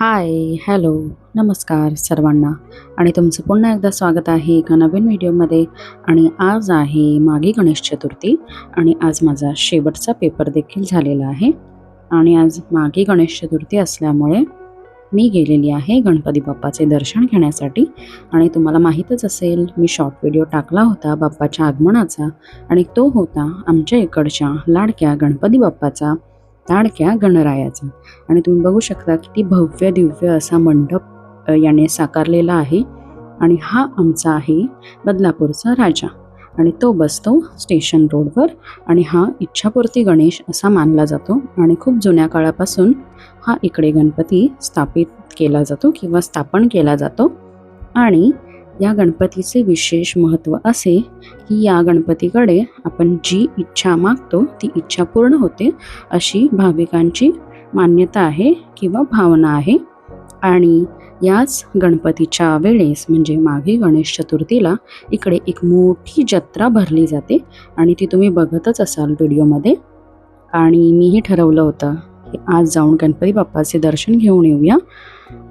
Hi hello नमस्कार सर्वांना. आणि तुमचं पुन्हा एकदा स्वागत आहे एका नवीन व्हिडिओमध्ये. आणि आज आहे मागे गणेश चतुर्थी आणि आज माझा शेवटचा पेपर देखील झालेला आहे. आणि आज मागे गणेश चतुर्थी असल्यामुळे मी गेलेली आहे गणपती बाप्पाचे दर्शन घेण्यासाठी. आणि तुम्हाला माहीतच असेल मी शॉर्ट व्हिडिओ टाकला होता बाप्पाच्या आगमनाचा आणि तो होता आमच्या इकडच्या लाडक्या गणपती बाप्पाचा लाडक्या गणरायाचा. आणि तुम्ही बघू शकता किती भव्य दिव्य असा मंडप याने साकारलेला आहे. आणि हा आमचा आहे बदलापूरचा राजा. आणि तो बसतो स्टेशन रोडवर आणि हा इच्छापूर्ती गणेश असा मानला जातो. आणि खूप जुन्या काळापासून हा इकडे गणपती स्थापित केला जातो किंवा स्थापन केला जातो. आणि या गणपतीचे विशेष महत्त्व असे की या गणपतीकडे आपण जी इच्छा मागतो ती इच्छा पूर्ण होते अशी भाविकांची मान्यता आहे किंवा भावना आहे. आणि याच गणपतीच्या वेळेस म्हणजे माघी गणेश चतुर्थीला इकडे एक मोठी जत्रा भरली जाते. आणि ती तुम्ही बघतच असाल व्हिडिओमध्ये. आणि मीही ठरवलं होतं की आज जाऊन गणपती बाप्पाचे दर्शन घेऊन येऊया.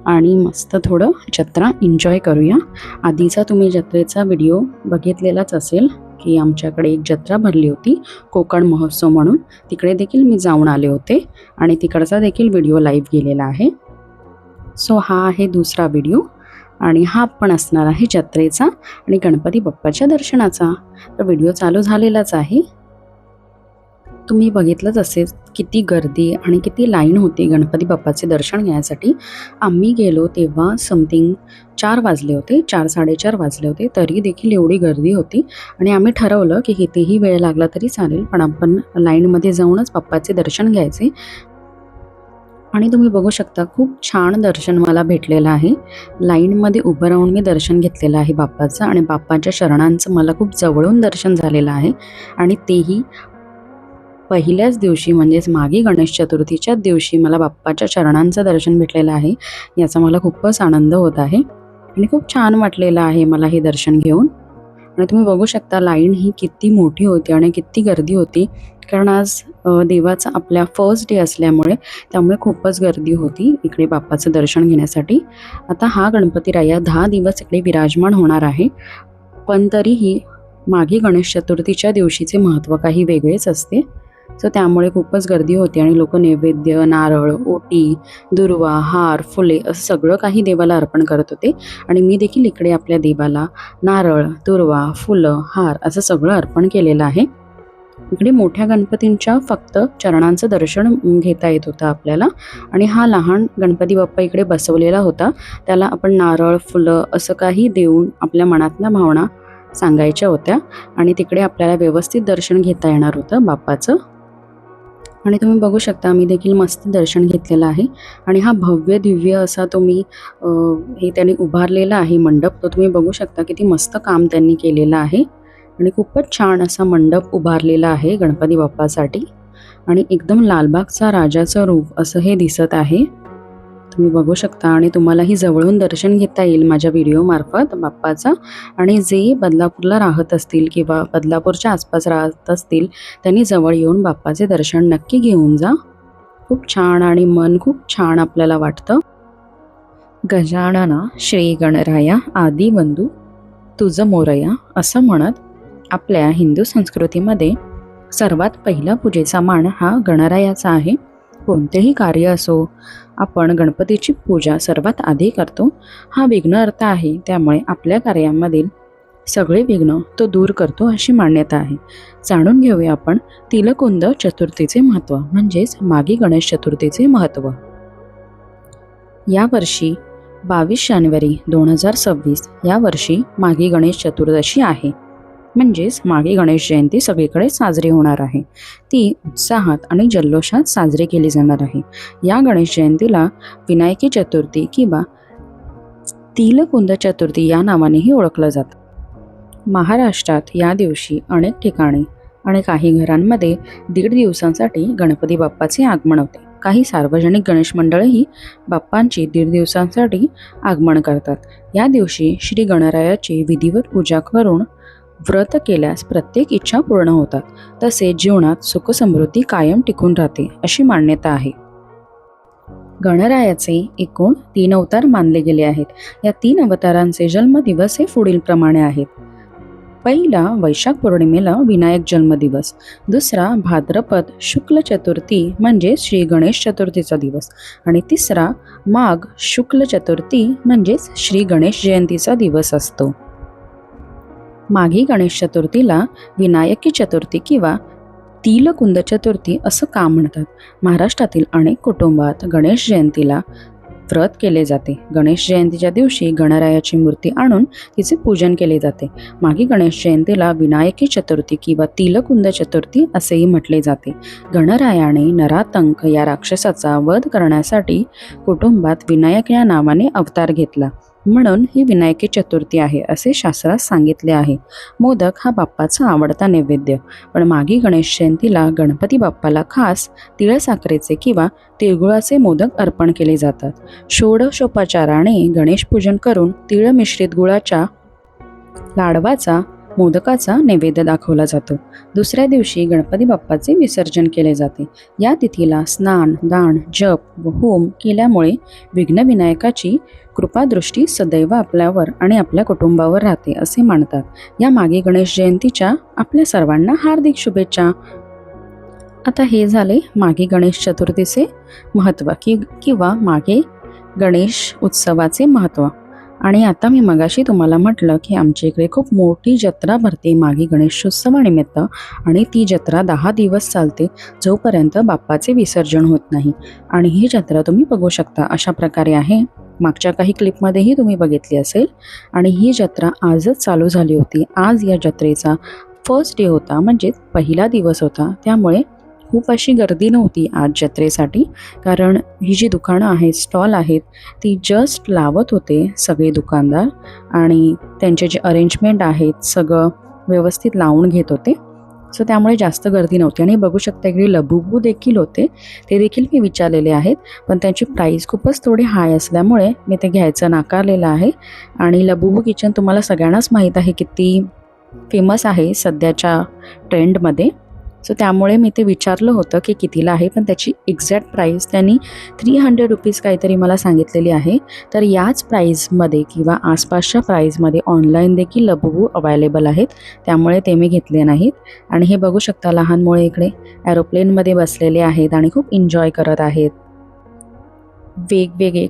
आणि मस्त थोडं जत्रा एन्जॉय करूया. आधीचा तुम्ही जत्रेचा व्हिडिओ बघितलेलाच असेल की आमच्याकडे एक जत्रा भरली होती कोकण महोत्सव म्हणून. तिकडे देखील मी जाऊन आले होते आणि तिकडचा देखील व्हिडिओ लाईव्ह गेलेला आहे. सो हा आहे दुसरा व्हिडिओ आणि हा पण असणार आहे जत्रेचा आणि गणपती बाप्पाच्या दर्शनाचा. तर व्हिडिओ चालू झालेलाच आहे. तुम्ही बघितलंच असेल किती गर्दी आणि किती लाईन होती गणपती बाप्पाचे दर्शन घेण्यासाठी आम्ही गेलो तेव्हा समथिंग चार वाजले होते चार साडेचार वाजले होते. तरी देखील एवढी गर्दी होती आणि आम्ही ठरवलं की कितीही वेळ लागला तरी चालेल पण आपण लाईनमध्ये जाऊनच बाप्पाचे दर्शन घ्यायचे. आणि तुम्ही बघू शकता खूप छान दर्शन मला भेटलेलं आहे. लाईनमध्ये उभं राहून मी दर्शन घेतलेलं आहे बाप्पाचं आणि बाप्पाच्या शरणांचं मला खूप जवळून दर्शन झालेलं आहे. आणि तेही पहिल्याच दिवशी म्हणजेच मागी गणेश चतुर्थीच्याच दिवशी मला बाप्पाच्या चरणांचं दर्शन भेटलेलं आहे. याचा मला खूपच आनंद होत आहे आणि खूप छान वाटलेलं आहे मला हे दर्शन घेऊन. आणि तुम्ही बघू शकता लाईन ही किती मोठी होती आणि किती गर्दी होती. कारण आज देवाचा आपल्या फर्स्ट डे असल्यामुळे त्यामुळे खूपच गर्दी होती इकडे बाप्पाचं दर्शन घेण्यासाठी. आता हा गणपती राया दहा दिवस इकडे विराजमान होणार आहे. पण तरीही मागे गणेश चतुर्थीच्या दिवशीचे महत्त्व काही वेगळेच असते. सो त्यामुळे खूपच गर्दी होती आणि लोक नैवेद्य नारळ ओटी दुर्वा हार फुले असं सगळं काही देवाला अर्पण करत होते. आणि मी देखील इकडे आपल्या देवाला नारळ दुर्वा फुलं हार असं सगळं अर्पण केलेलं आहे. इकडे मोठ्या गणपतींच्या फक्त चरणांचं दर्शन घेता येत होतं आपल्याला. आणि हा लहान गणपती बाप्पा इकडे बसवलेला होता. त्याला आपण नारळ फुलं असं काही देऊन आपल्या मनातल्या भावना सांगायच्या होत्या. आणि तिकडे आपल्याला व्यवस्थित दर्शन घेता येणार होतं बाप्पाचं. आणि तुम्ही बघू शकता आम्ही देखील मस्त दर्शन घेतलेलं आहे. आणि हा भव्य दिव्य असा तुम्ही हे त्यांनी उभारलेला आहे मंडप. तो तुम्ही बघू शकता किती मस्त काम त्यांनी केलेलं आहे. आणि खूपच छान असा मंडप उभारलेला आहे गणपती बाप्पासाठी. आणि एकदम लालबागचा राजाचं रूप असं हे दिसत आहे. तुम्ही बघू शकता आणि तुम्हालाही जवळून दर्शन घेता येईल माझ्या व्हिडिओमार्फत बाप्पाचं. आणि जे बदलापूरला राहत असतील किंवा बदलापूरच्या आसपास राहत असतील त्यांनी जवळ येऊन बाप्पाचे दर्शन नक्की घेऊन जा. खूप छान आणि मन खूप छान आपल्याला वाटतं. गजानना श्री गणराया आदी बंधू तुझं मोरया असं म्हणत आपल्या हिंदू संस्कृतीमध्ये सर्वात पहिला पूजेचा मान हा गणरायाचा आहे. कोणतेही कार्य असो आपण गणपतीची पूजा सर्वात आधी करतो. हा विघ्न अर्थ आहे त्यामुळे आपल्या कार्यामधील सगळे विघ्न तो दूर करतो अशी मान्यता आहे. जाणून घेऊया आपण तिलकुंद चतुर्थीचे महत्त्व म्हणजेच मागी गणेश चतुर्थीचे महत्त्व. यावर्षी बावीस जानेवारी दोन हजार सव्वीस या वर्षी मागी गणेश चतुर्दशी आहे. म्हणजेच मागे गणेश जयंती सगळीकडे साजरी होणार आहे. ती उत्साहात आणि जल्लोषात साजरी केली जाणार आहे. या गणेश जयंतीला विनायकी चतुर्थी किंवा तिलकुंद चतुर्थी या नावानेही ओळखलं जातं. महाराष्ट्रात या दिवशी अनेक ठिकाणी आणि काही घरांमध्ये दीड दिवसांसाठी गणपती बाप्पाचे आगमन होते. काही सार्वजनिक गणेश मंडळही बाप्पांची दीड दिवसांसाठी आगमन करतात. या दिवशी श्री गणरायाची विधिवत पूजा करून व्रत केल्यास प्रत्येक इच्छा पूर्ण होतात. तसेच जीवनात सुखसमृद्धी कायम टिकून राहते अशी मान्यता आहे. गणरायाचे एकूण तीन अवतार मानले गेले आहेत. या तीन अवतारांचे जन्मदिवस हे पुढीलप्रमाणे आहेत. पहिला वैशाख पौर्णिमेला विनायक जन्मदिवस. दुसरा भाद्रपद शुक्ल चतुर्थी म्हणजे श्री गणेश चतुर्थीचा दिवस. आणि तिसरा माघ शुक्ल चतुर्थी म्हणजेच श्री गणेश जयंतीचा दिवस असतो. माघी गणेश चतुर्थीला विनायकी चतुर्थी किंवा तिलकुंद चतुर्थी असं का म्हणतात? महाराष्ट्रातील अनेक कुटुंबात गणेश जयंतीला व्रत केले जाते. गणेश जयंतीच्या दिवशी गणरायाची मूर्ती आणून तिचे पूजन केले जाते. मागे गणेश जयंतीला विनायकी चतुर्थी किंवा तिलकुंद चतुर्थी असेही म्हटले जाते. गणरायाने नरातंक या राक्षसाचा वध करण्यासाठी कुटुंबात विनायक या नावाने अवतार घेतला. म्हणून ही विनायकी चतुर्थी आहे असे शास्त्रात सांगितले आहे. मोदक हा बाप्पाचा आवडता नैवेद्य. पण मागी गणेश जयंतीला गणपती बाप्पाला खास तिळ साखरेचे किंवा तिळगुळाचे मोदक अर्पण केले जातात. षोडशोपचाराने गणेश पूजन करून तिळ मिश्रित गुळाच्या लाडवाचा मोदकाचा नैवेद्य दाखवला जातो. दुसऱ्या दिवशी गणपती बाप्पाचे विसर्जन केले जाते. या तिथीला स्नान दान जप व होम केल्यामुळे विघ्नविनायकाची कृपादृष्टी सदैव आपल्यावर आणि आपल्या कुटुंबावर राहते असे मानतात. या मागे गणेश जयंतीच्या आपल्या सर्वांना हार्दिक शुभेच्छा. आता हे झाले मागे गणेश चतुर्थीचे महत्त्व कि किंवा मागे गणेश उत्सवाचे महत्त्व आणि आता मी मगाशी तुम्हाला म्हटलं की आमच्या इकडे खूप मोठी जत्रा भरते मागे गणेशोत्सवानिमित्त. आणि ती जत्रा दहा दिवस चालते जोपर्यंत बाप्पाचे विसर्जन होत नाही. आणि ही जत्रा तुम्ही बघू शकता अशा प्रकारे आहे. मागच्या काही क्लिपमध्येही तुम्ही बघितली असेल. आणि ही जत्रा आजच चालू झाली होती. आज या जत्रेचा फर्स्ट डे होता म्हणजेच पहिला दिवस होता. त्यामुळे खूप अशी गर्दी नव्हती आज जत्रेसाठी. कारण ही जी दुकानं आहेत स्टॉल आहेत ती जस्ट लावत होते सगळे दुकानदार. आणि त्यांचे जे अरेंजमेंट आहेत सगळं व्यवस्थित लावून घेत होते. सो त्यामुळे जास्त गर्दी नव्हती. आणि बघू शकता इकडे लबुबू देखील होते. ते देखील मी विचारलेले आहेत. पण त्यांची प्राईस खूपच थोडी हाय असल्यामुळे मी ते घ्यायचं नाकारलेलं आहे. आणि लबुबू किचन तुम्हाला सगळ्यांनाच माहीत आहे किती फेमस आहे सध्याच्या ट्रेंडमध्ये सो त्यामुळे मी ते विचारलं होतं की कितीला आहे पण त्याची एक्झॅक्ट प्राईस त्यांनी थ्री हंड्रेड रुपीज काहीतरी मला सांगितलेली आहे. तर याच प्राईजमध्ये किंवा आसपासच्या प्राईजमध्ये ऑनलाईन देखील लबुबू अवेलेबल आहेत. त्यामुळे ते मी घेतले नाहीत. आणि हे बघू शकता लहान मुळे इकडे ॲरोप्लेनमध्ये बसलेले आहेत आणि खूप एन्जॉय करत आहेत. वेगवेगळे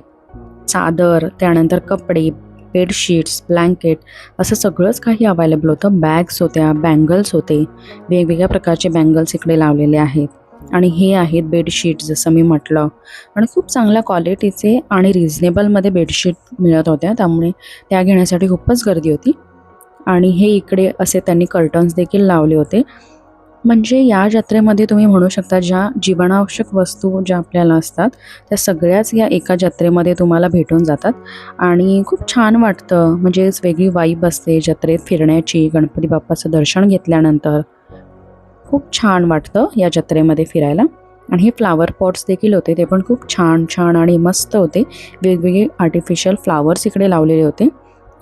चादर त्यानंतर कपडे बेडशीट्स ब्लँकेट असं सगळंच काही अवेलेबल होतं. बॅग्स होत्या बँगल्स होते. वेगवेगळ्या प्रकारचे बँगल्स इकडे लावलेले आहेत. आणि हे आहेत बेडशीट जसं मी म्हटलं. आणि खूप चांगल्या क्वालिटीचे आणि रिझनेबलमध्ये बेडशीट मिळत होत्या. त्यामुळे त्या घेण्यासाठी खूपच गर्दी होती. आणि हे इकडे असे त्यांनी कर्टन्स देखील लावले होते. म्हणजे या जत्रेमध्ये तुम्ही म्हणू शकता ज्या जीवनावश्यक वस्तू ज्या आपल्याला असतात त्या सगळ्याच या एका जत्रेमध्ये तुम्हाला भेटून जातात. आणि खूप छान वाटतं म्हणजेच वेगळी वाईब असते जत्रेत फिरण्याची गणपती बाप्पाचं दर्शन घेतल्यानंतर. खूप छान वाटतं या जत्रेमध्ये फिरायला. आणि हे फ्लावर पॉट्स देखील होते ते पण खूप छान छान आणि मस्त होते. वेगवेगळे आर्टिफिशियल फ्लावर्स इकडे लावलेले होते.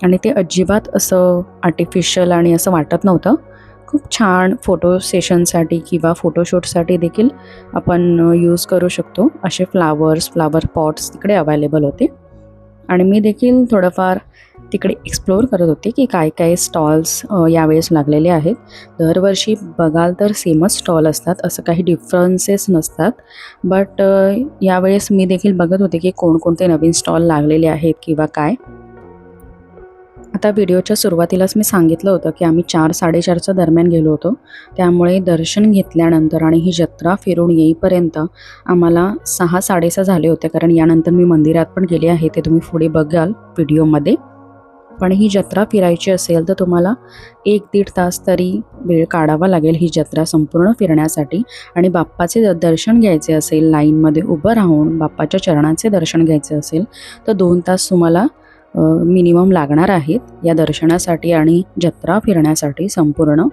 आणि ते अजिबात असं आर्टिफिशियल आणि असं वाटत नव्हतं. खूप छान फोटो सेशनसाठी किंवा फोटोशूटसाठी देखील आपण यूज करू शकतो. असे फ्लावर्स फ्लावर पॉट्स तिकडे अवेलेबल होते. आणि मी देखील थोडंफार तिकडे एक्सप्लोअर करत होते की काय काय स्टॉल्स यावेळेस लागलेले आहेत. दरवर्षी बघाल तर सेमच स्टॉल असतात. असं काही डिफरन्सेस नसतात. बट यावेळेस मी देखील बघत होते की कोणकोणते नवीन स्टॉल लागलेले आहेत किंवा काय. आता व्हिडिओच्या सुरुवातीलाच मी सांगितलं होतं की आम्ही चार साडेचारच्या दरम्यान गेलो होतो. त्यामुळे दर्शन घेतल्यानंतर आणि ही जत्रा फिरून येईपर्यंत आम्हाला सहा साडेसहा झाले होते कारण यानंतर मी मंदिरात पण गेले आहे ते तुम्ही पुढे बघाल व्हिडिओमध्ये. पण ही जत्रा फिरायची असेल तर तुम्हाला एक दीड तास तरी वेळ काढावा लागेल ही जत्रा संपूर्ण फिरण्यासाठी. आणि बाप्पाचे द- दर्शन घ्यायचे असेल लाईनमध्ये उभं राहून बाप्पाच्या चरणाचे दर्शन घ्यायचे असेल तर दोन तास तुम्हाला मिनिमम लागणार आहेत या दर्शनासाठी आणि जत्रा फिरण्यासाठी संपूर्ण.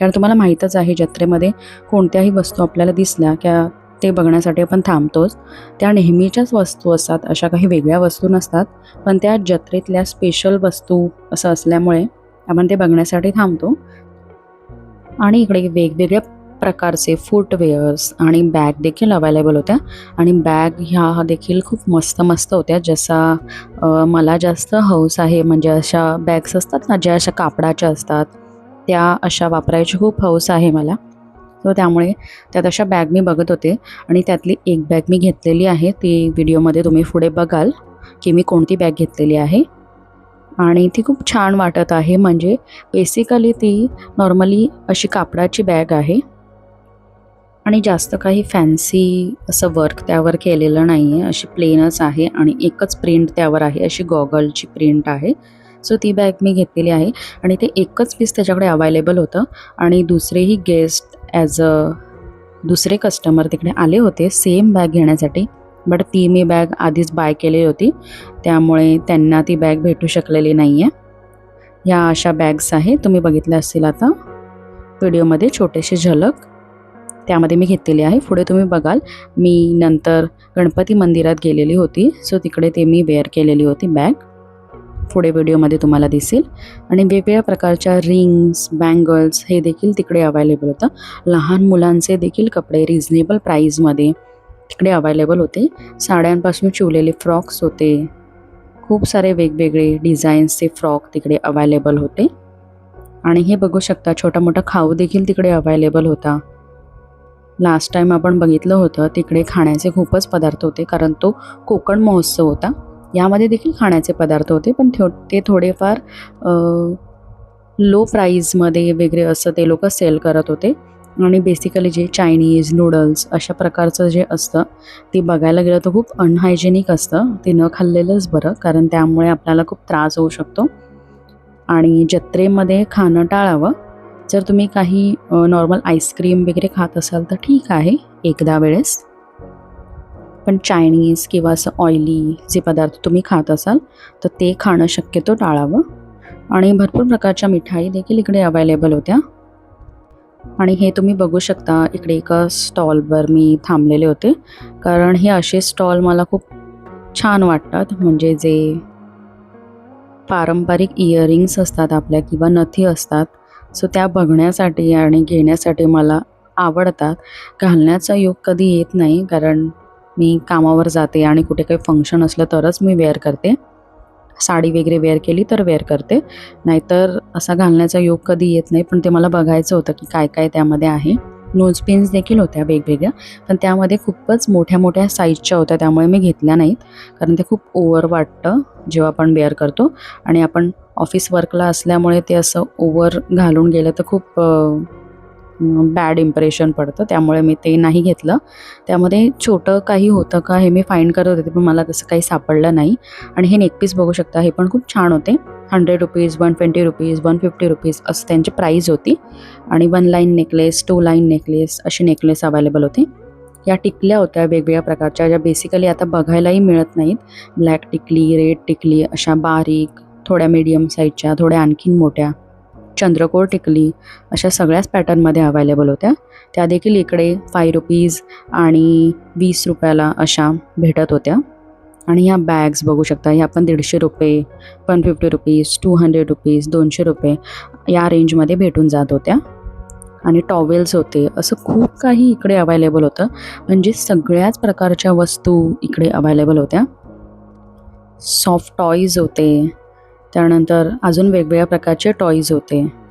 कारण तुम्हाला माहीतच आहे जत्रेमध्ये कोणत्याही वस्तू आपल्याला दिसल्या किंवा ते बघण्यासाठी आपण थांबतोच. त्या नेहमीच्याच वस्तू असतात अशा काही वेगळ्या वस्तू नसतात. पण त्या जत्रेतल्या स्पेशल वस्तू असं असल्यामुळे आपण ते बघण्यासाठी थांबतो. आणि इकडे वेगवेगळ्या प्रकारचे फूटवेअर्स आणि बॅग देखील अवेलेबल होत्या. आणि बॅग ह्या देखील खूप मस्त मस्त होत्या. जसा मला जास्त हौस आहे म्हणजे अशा बॅग्स असतात ना ज्या अशा कापडाच्या असतात त्या अशा वापरायची खूप हौस आहे मला. सो त्यामुळे त्यात अशा बॅग मी बघत होते. आणि त्यातली एक बॅग मी घेतलेली आहे. ती व्हिडिओमध्ये तुम्ही पुढे बघाल की मी कोणती बॅग घेतलेली आहे. आणि ती खूप छान वाटत आहे. म्हणजे बेसिकली ती नॉर्मली अशी कापडाची बॅग आहे. आणि जास्त काही फॅन्सी असं वर्क त्यावर केलेलं नाही आहे अशी प्लेनच आहे आणि एकच प्रिंट त्यावर आहे. अशी गॉगलची प्रिंट आहे. सो ती बॅग मी घेतलेली आहे. आणि ते एकच पीस त्याच्याकडे अवेलेबल होतं. आणि दुसरेही गेस्ट ॲज अ दुसरे कस्टमर तिकडे आले होते. सेम बॅग घेण्यासाठी. बट ती मी बॅग आधीच बाय केलेली होती. त्यामुळे त्यांना ती बॅग भेटू शकलेली नाही आहे ह्या अशा बॅग्स आहे. तुम्ही बघितल्या असतील आता. व्हिडिओमध्ये छोटेसे झलक. त्यामध्ये मी घेतलेली आहे. पुढे तुम्ही बघाल मी नंतर गणपती मंदिरात गेलेली होती. सो तिकडे ते मी वेअर केलेली होती बॅग पुढे व्हिडिओमध्ये तुम्हाला दिसेल. आणि वेगवेगळ्या प्रकारच्या रिंग्स बँगल्स हे देखील तिकडे अवेलेबल होतं. लहान मुलांचे देखील कपडे रिझनेबल प्राईजमध्ये तिकडे अवेलेबल होते. साड्यांपासून शिवलेले फ्रॉक्स होते. खूप सारे वेगवेगळे डिझाईन्सचे फ्रॉक तिकडे अवेलेबल होते. आणि हे बघू शकता छोटा मोठा खाऊ देखील तिकडे अवेलेबल होता. लास्ट टाईम आपण बघितलं होतं तिकडे खाण्याचे खूपच पदार्थ होते कारण तो कोकण महोत्सव होता. यामध्ये देखील खाण्याचे पदार्थ होते पण थो ते थोडेफार लो प्राईजमध्ये वगैरे असं ते लोक सेल करत होते. आणि बेसिकली जे चायनीज नूडल्स अशा प्रकारचं जे असतं ते बघायला गेलं तर खूप अनहायजेनिक असतं. ते न खाल्लेलंच बरं कारण त्यामुळे आपल्याला खूप त्रास होऊ शकतो. आणि जत्रेमध्ये खाणं टाळावं. जर तुम्ही काही नॉर्मल आईस्क्रीम वगैरे खात असाल तर ठीक आहे एकदा वेळेस. पण चायनीज किंवा असं ऑइली जे पदार्थ तुम्ही खात असाल तर ते खाणं शक्यतो टाळावं. आणि भरपूर प्रकारच्या मिठाई देखील इकडे अवेलेबल होत्या. आणि हे तुम्ही बघू शकता इकडे एका स्टॉलवर मी थांबलेले होते. कारण हे असे स्टॉल मला खूप छान वाटतात म्हणजे जे पारंपरिक इयरिंग्स असतात आपल्या किंवा नथी असतात सो त्या बघण्यासाठी आणि घेण्यासाठी मला आवडतात. घालण्याचा योग कधी येत नाही कारण मी कामावर जाते आणि कुठे काही फंक्शन असलं तरच मी वेअर करते. साडी वगैरे वेअर केली तर वेअर करते. नाहीतर असा घालण्याचा योग कधी येत नाही पण ते मला बघायचं होतं की काय काय त्यामध्ये आहे. नोज पेन्स देखील होत्या वेगवेगळ्या. पण त्यामध्ये खूपच मोठ्या मोठ्या साईजच्या होत्या त्यामुळे मी घेतल्या नाहीत. कारण ते खूप ओव्हर वाटतं जेव्हा आपण वेअर करतो. आणि आपण ऑफिस वर्कला असल्यामुळे ते असं ओव्हर घालून गेलं तर खूप बॅड इम्प्रेशन पडतं. त्यामुळे मी ते नाही घेतलं. त्यामध्ये छोटं काही होतं का हे मी फाईंड करत होते पण मला तसं काही सापडलं नाही. आणि हे नेकपीस बघू शकता हे पण खूप छान होते. Hundred rupees one twenty rupees one fifty rupees असं त्यांची प्राईज होती. आणि one line necklace two line necklace असे नेकलेस अवेलेबल होते. या टिकल्या होत्या वेगवेगळ्या प्रकारच्या ज्या बेसिकली आता बघायलाही मिळत नाहीत. ब्लॅक टिकली रेड टिकली अशा बारीक थोड्या मीडियम साईजच्या थोड्या आणखीन मोठ्या चंद्रकोर टिकली अशा सगळ्याच पॅटर्नमध्ये अवेलेबल होत्या. त्या देखील इकडे फाय रुपीज आणि वीस रुपयाला अशा भेटत होत्या. आणि ह्या बॅग्स बघू शकता ह्या पण दीडशे रुपये one fifty rupees two hundred rupees दोनशे रुपये या रेंजमध्ये भेटून जात होत्या. आणि टॉवेल्स होते असं खूप काही इकडे अवेलेबल होतं. म्हणजे सगळ्याच प्रकारच्या वस्तू इकडे अवेलेबल होत्या. सॉफ्ट टॉईज होते. त्यानंतर अजून वेगवेगळ्या प्रकारचे टॉईज होते.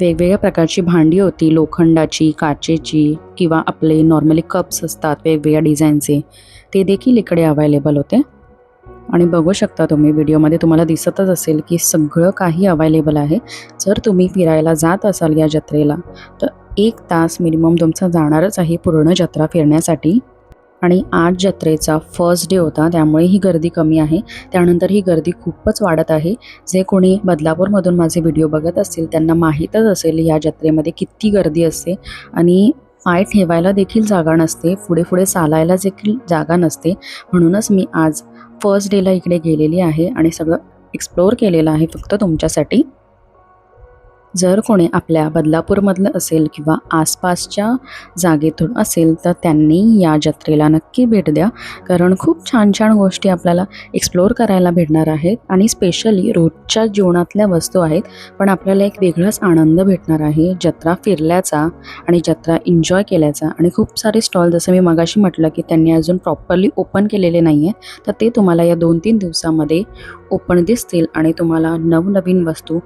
वेगवेगळ्या प्रकारची भांडी होती. लोखंडाची काचेची किंवा आपले नॉर्मली कप्स असतात वेगवेगळ्या डिझाईनचे ते देखील इकडे अवेलेबल होते. आणि बघू शकता तुम्ही व्हिडिओमध्ये तुम्हाला दिसतच असेल की सगळं काही अवेलेबल आहे. जर तुम्ही फिरायला जात असाल या जत्रेला तर एक तास मिनिमम तुमचा जाणारच आहे पूर्ण जत्रा फिरण्यासाठी. आणि आज जत्रेचा फर्स्ट डे होता त्यामुळे ही गर्दी कमी आहे. त्यानंतर ही गर्दी खूपच वाढत आहे. जे कोणी बदलापूरमधून माझे व्हिडिओ बघत असतील त्यांना माहीतच असेल या जत्रेमध्ये किती गर्दी असते आणि पाय ठेवायला देखील जागा नसते पुढे पुढे चालायला देखील जागा नसते. म्हणूनच मी आज फर्स्ट डेला इकडे गेलेली आहे आणि सगळं एक्सप्लोअर केलेलं आहे फक्त तुमच्यासाठी. जर कोणी आपल्या बदलापूरमधलं असेल किंवा आसपासच्या जागेतून असेल तर त्यांनी या जत्रेला नक्की भेट द्या. कारण खूप छान छान गोष्टी आपल्याला एक्सप्लोअर करायला भेटणार आहेत आणि स्पेशली रोजच्या जीवनातल्या वस्तू आहेत. पण आपल्याला एक वेगळाच आनंद भेटणार आहे जत्रा फिरल्याचा आणि जत्रा एन्जॉय केल्याचा. आणि खूप सारे स्टॉल जसं मी मगाशी म्हटलं की त्यांनी अजून प्रॉपरली ओपन केलेले नाही आहे तर ते तुम्हाला या दोन तीन दिवसामध्ये ओपन दिसतील आणि तुम्हाला नवनवीन वस्तू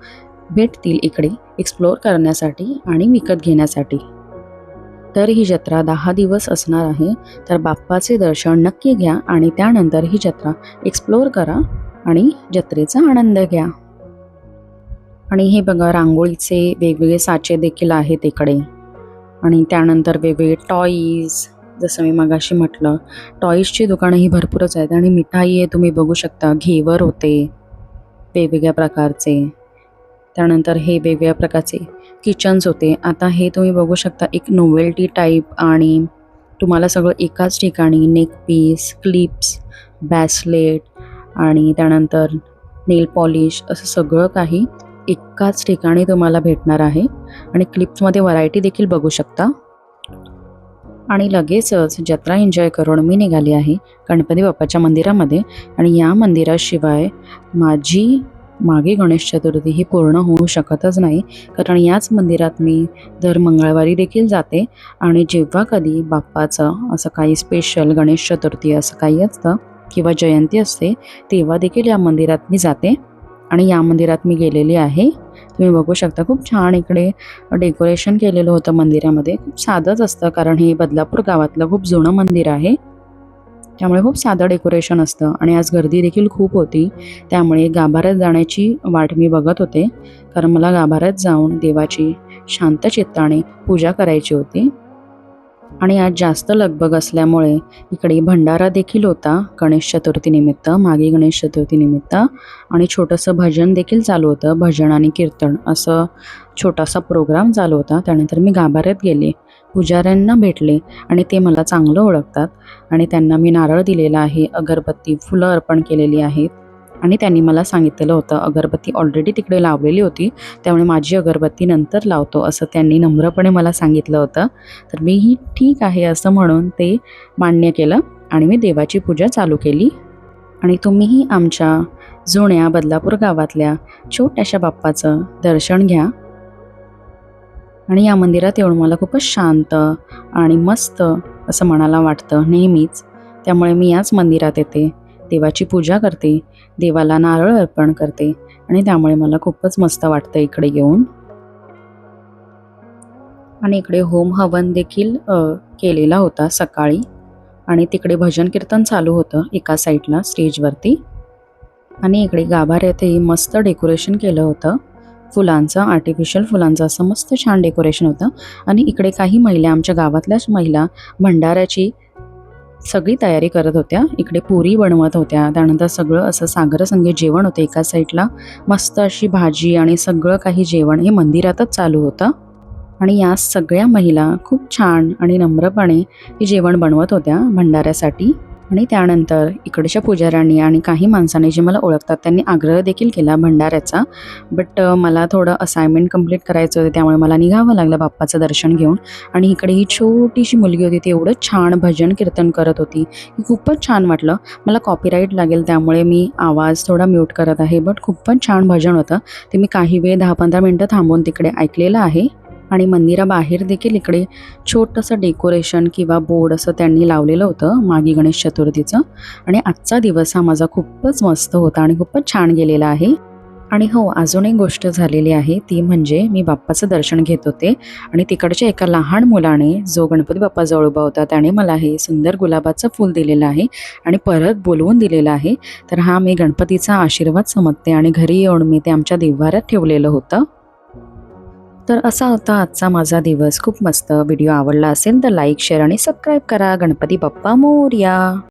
भेटतील इकडे एक्सप्लोअर करण्यासाठी आणि विकत घेण्यासाठी. तर ही जत्रा दहा दिवस असणार आहे तर बाप्पाचे दर्शन नक्की घ्या आणि त्यानंतर ही जत्रा एक्सप्लोअर करा आणि जत्रेचा आनंद घ्या. आणि हे बघा रांगोळीचे वेगवेगळे साचे देखील आहेत इकडे. आणि त्यानंतर वेगवेगळे टॉईज जसं मी मगाशी म्हटलं टॉईजची दुकानं ही भरपूरच आहेत आणि मिठाई आहे तुम्ही बघू शकता घेवर होते वेगवेगळ्या प्रकारचे. त्यानंतर हे वेगवेगळ्या प्रकारचे किचन्स होते. आता हे तुम्ही बघू शकता एक नोवेल्टी टाईप आणि तुम्हाला सगळं एकाच ठिकाणी नेक पीस क्लिप्स बॅसलेट आणि त्यानंतर नेल पॉलिश असं सगळं काही एकाच ठिकाणी तुम्हाला भेटणार आहे. आणि क्लिप्समध्ये व्हरायटी देखील बघू शकता. आणि लगेचच जत्रा एन्जॉय करून मी निघाली आहे गणपती बाप्पाच्या मंदिरामध्ये. आणि या मंदिराशिवाय माझी मागे गणेश चतुर्थी ही पूर्ण होऊ शकतच नाही. कारण याच मंदिरात मी दर मंगळवारी देखील जाते आणि जेव्हा कधी बाप्पाचं असं काही स्पेशल गणेश चतुर्थी असं काही असतं किंवा जयंती असते तेव्हा देखील या मंदिरात मी जाते. आणि या मंदिरात मी गेलेली आहे. तुम्ही बघू शकता खूप छान इकडे डेकोरेशन केलेलं होतं मंदिरामध्ये. खूप साधंच असतं कारण हे बदलापूर गावातलं खूप जुनं मंदिर आहे. त्यामुळे खूप साधं डेकोरेशन असतं आणि आज गर्दी देखील खूप होती. त्यामुळे गाभाऱ्यात जाण्याची वाट मी बघत होते. कारण मला गाभाऱ्यात जाऊन देवाची शांत चित्ताने पूजा करायची होती. आणि आज जास्त लगबग असल्यामुळे इकडे भंडारा देखील होता गणेश चतुर्थीनिमित्त मागे गणेश चतुर्थीनिमित्त आणि छोटंसं भजन देखील चालू होतं भजन आणि कीर्तन असं छोटासा प्रोग्राम चालू होता. त्यानंतर मी गाभाऱ्यात गेले पुजाऱ्यांना भेटले आणि ते मला चांगलं ओळखतात आणि त्यांना मी नारळ दिलेला आहे अगरबत्ती फुलं अर्पण केलेली आहेत. आणि त्यांनी मला सांगितलेलं होतं अगरबत्ती ऑलरेडी तिकडे लावलेली होती त्यामुळे माझी अगरबत्ती नंतर लावतो असं त्यांनी नम्रपणे मला सांगितलं होतं. तर मीही ठीक आहे असं म्हणून ते मान्य केलं आणि मी देवाची पूजा चालू केली. आणि तुम्हीही आमच्या जुन्या बदलापूर गावातल्या छोट्याशा बाप्पाचं दर्शन घ्या. आणि या मंदिरात येऊन मला खूपच शांत आणि मस्त असं मनाला वाटतं नेहमीच. त्यामुळे मी याच मंदिरात येते. देवाची पूजा करते देवाला नारळ अर्पण करते आणि त्यामुळे मला खूपच मस्त वाटतं इकडे येऊन. आणि इकडे होम हवन देखील केलेला होता सकाळी. आणि तिकडे भजन कीर्तन चालू होतं एका साईडला स्टेजवरती. आणि इकडे गाभाऱ्यातही मस्त डेकोरेशन केलं होतं. फुलांचं आर्टिफिशियल फुलांचं असं मस्त छान डेकोरेशन होतं. आणि इकडे काही महिला आमच्या गावातल्याच महिला भंडाऱ्याची सगळी तयारी करत होत्या. इकडे पुरी बनवत होत्या. त्यानंतर सगळं असं सागरसंगे जेवण होतं एका साईडला. मस्त अशी भाजी आणि सगळं काही जेवण हे मंदिरातच चालू होतं. आणि या सगळ्या महिला खूप छान आणि नम्रपणे हे जेवण बनवत होत्या भंडाऱ्यासाठी. आणि त्यानंतर इकडच्या पुजाऱ्यांनी आणि काही माणसांनी जे मला ओळखतात त्यांनी आग्रह देखील केला भंडाऱ्याचा. बट मला थोडं असाइनमेंट कंप्लीट करायचं होतं त्यामुळे मला निघावं लागलं बाप्पाचं दर्शन घेऊन. आणि इकडे ही छोटीशी मुलगी होती ती एवढं छान भजन कीर्तन करत होती. की खूपच छान वाटलं. मला कॉपीराईट लागेल त्यामुळे मी आवाज थोडा म्यूट करत आहे. बट खूपच छान भजन होतं. ते मी काही वेळ दहा पंधरा मिनटं थांबून तिकडे ऐकलेलं आहे. आणि मंदिराबाहेर देखील इकडे छोटंसं डेकोरेशन किंवा बोर्ड असं त्यांनी लावलेलं होतं मागी गणेश चतुर्थीचं. आणि आजचा दिवस हा माझा खूपच मस्त होता आणि खूपच छान गेलेला आहे. आणि हो अजून एक गोष्ट झालेली आहे ती म्हणजे मी बाप्पाचं दर्शन घेत होते आणि तिकडच्या एका लहान मुलाने जो गणपती बाप्पाजवळ उभा होता त्याने मला हे सुंदर गुलाबाचं फूल दिलेलं आहे आणि परत बोलवून दिलेलं आहे. तर हा मी गणपतीचा आशीर्वाद समजते आणि घरी येऊन मी ते आमच्या देव्हाऱ्यात ठेवलेलं होतं. तर असा होता आजचा माझा दिवस. खूप मस्त व्हिडिओ आवडला असेल तर लाईक शेअर आणि सबस्क्राईब करा. गणपती बाप्पा मोर्या.